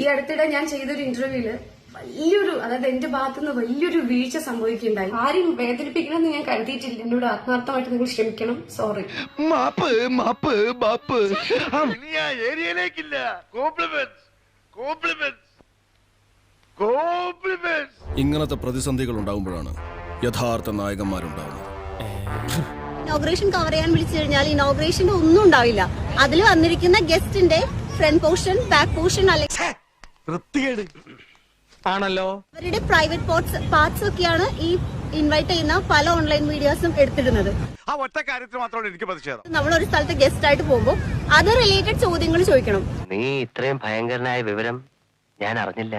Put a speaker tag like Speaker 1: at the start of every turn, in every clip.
Speaker 1: ഈ അടുത്തിടെ ഞാൻ ചെയ്തൊരു ഇന്റർവ്യൂൽ വലിയൊരു അതായത് എന്റെ ഭാഗത്തുനിന്ന് വലിയൊരു വീഴ്ച സംഭവിക്കുകയുണ്ടായി. ആരും വേദനിപ്പിക്കണമെന്ന് ഞാൻ കരുതിയിട്ടില്ല. എന്നോട് ആത്മാർത്ഥമായിട്ട് നിങ്ങൾ ക്ഷമിക്കണം. സോറി
Speaker 2: മാപ്പ് മാപ്പ് മാപ്പ്
Speaker 3: ഇനി ആ ഏരിയയിലേക്കില്ല. കോംപ്ലിമെന്റ്സ് കോംപ്ലിമെന്റ്സ് കോംപ്ലിമെന്റ്സ്
Speaker 4: ഇങ്ങനത്തെ പ്രതിസന്ധികൾ ഉണ്ടാകുമ്പോഴാണ് യഥാർത്ഥ നായകന്മാരുണ്ടാവുന്നത്.
Speaker 5: ഇനോഗ്രേഷൻ കവർ ചെയ്യാൻ വിളിച്ചു കഴിഞ്ഞാൽ ഇനോഗ്രേഷന്റെ ഒന്നും ഉണ്ടാവില്ല. അതിൽ വന്നിരിക്കുന്ന ഗസ്റ്റിന്റെ ഫ്രണ്ട് പോർഷൻ ബാക്ക് പോർഷൻ അല്ലെങ്കിൽ
Speaker 2: വൃത്തികേട്. ആണല്ലോ?
Speaker 5: അവരുടെ പ്രൈവറ്റ് പോർട്സ് പാർട്സ് ഒക്കെയാണ് ഈ ഇൻവൈറ്റ് ചെയ്യുന്ന പല ഓൺലൈൻ വീഡിയോസും എടുത്തിടുന്നത്.
Speaker 3: ആ ഒറ്റ കാര്യത്തിൽ മാത്രമാണ് എനിക്ക് പ്രതിഷേധം.
Speaker 5: നമ്മൾ ഒരു സ്ഥലത്ത് ഗസ്റ്റ് ആയിട്ട് പോകുമ്പോൾ അത് റിലേറ്റഡ് ചോദ്യങ്ങൾ ചോദിക്കണം.
Speaker 6: നീ ഇത്രയും ഭയങ്കരനായ വിവരം ഞാൻ അറിഞ്ഞില്ല.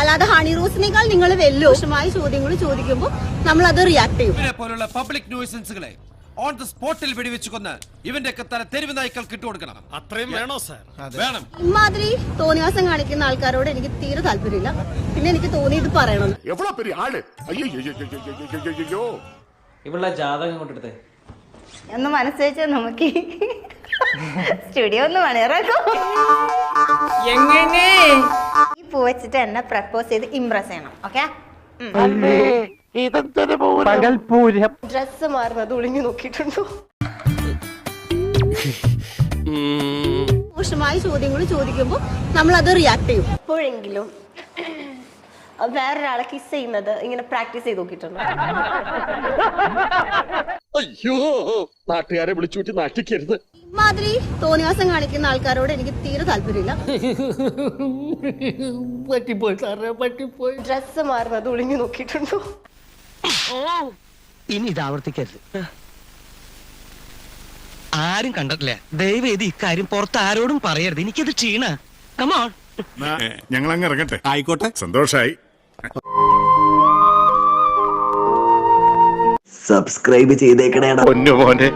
Speaker 5: അല്ലാതെ ഹണി റോസിനേക്കാൾ നിങ്ങൾ വെല്ലോഷമായ ചോദ്യങ്ങൾ ചോദിക്കുമ്പോൾ നമ്മൾ അത് റിയാക്ട് ചെയ്യും.
Speaker 7: പോലുള്ള പബ്ലിക് ന്യൂസൻസുകളെ ഓൺ ദ സ്പോട്ടിൽ വെടിവെച്ച് കൊന്ന് ഇവന്റെ ഒക്കെ തല തെരുവ് നായ്ക്കൾക്ക് ഇട്ട് കൊടുക്കണം അത്രയും വേണോ സാർ? വേണം.
Speaker 5: ഇമാതിരി തോന്നിവാസം കാണിക്കുന്ന ആൾക്കാരോട് എനിക്ക് തീരെ താല്പര്യമില്ല. പിന്നെ എനിക്ക് തോന്നി ഇത് പറയണം.
Speaker 3: എവിടെ പെരിയ ആൾ? അയ്യോ
Speaker 8: ഇവളുടെ ജാതകം കൊണ്ടെടുത്തേ
Speaker 9: എന്ന് മനസ്സുവെച്ച് നമുക്ക് സ്റ്റുഡിയോ ഒന്ന് മണിയറാക്കും എങ്ങനെ? ഈ പൂ വെച്ചിട്ട് എന്നെ പ്രപ്പോസ് ചെയ്ത് ഇംപ്രസ് ചെയ്യണം ഓക്കെ
Speaker 2: പകൽപൂരം
Speaker 5: ഡ്രസ്സ് മാറുന്നത് ഒളിഞ്ഞു നോക്കിയിട്ടുണ്ടോ? മോശമായ ചോദ്യങ്ങൾ ചോദിക്കുമ്പോൾ നമ്മൾ അത് റിയാക്ട് ചെയ്യും. എപ്പോഴെങ്കിലും വേറൊരാളെ കിസ് ചെയ്യുന്നത് ഇങ്ങനെ പ്രാക്ടീസ് ചെയ്ത് നോക്കിയിട്ടുണ്ടോ?
Speaker 2: അയ്യോ നാട്ടുകാരെ വിളിച്ചുകൂട്ടി നാട്ടിക്കരുത്.
Speaker 5: ഇമാതിരി തോന്നിവാസം കാണിക്കുന്ന ആൾക്കാരോട് എനിക്ക് തീരെ താല്പര്യമില്ല.
Speaker 2: പറ്റിപ്പോയി സാറേ പറ്റിപ്പോയി.
Speaker 5: ഡ്രസ്സ് മാറുന്നത് ഒളിഞ്ഞു നോക്കിയിട്ടുണ്ടോ?
Speaker 6: ഇനി ഇത് ആവർത്തിക്കരുത്. ആരും കണ്ടിട്ടില്ല. ദയവ് ചെയ്ത് ഇക്കാര്യം പുറത്ത് ആരോടും പറയരുത്. എനിക്കത് ക്ഷീണ. കമോൺ
Speaker 3: ഞങ്ങൾ അങ്ങ് ഇറങ്ങട്ടെ. ആയിക്കോട്ടെ. സന്തോഷായി.
Speaker 10: സബ്സ്ക്രൈബ് ചെയ്തേക്കണേടാ.
Speaker 3: പൊന്നു മോനെ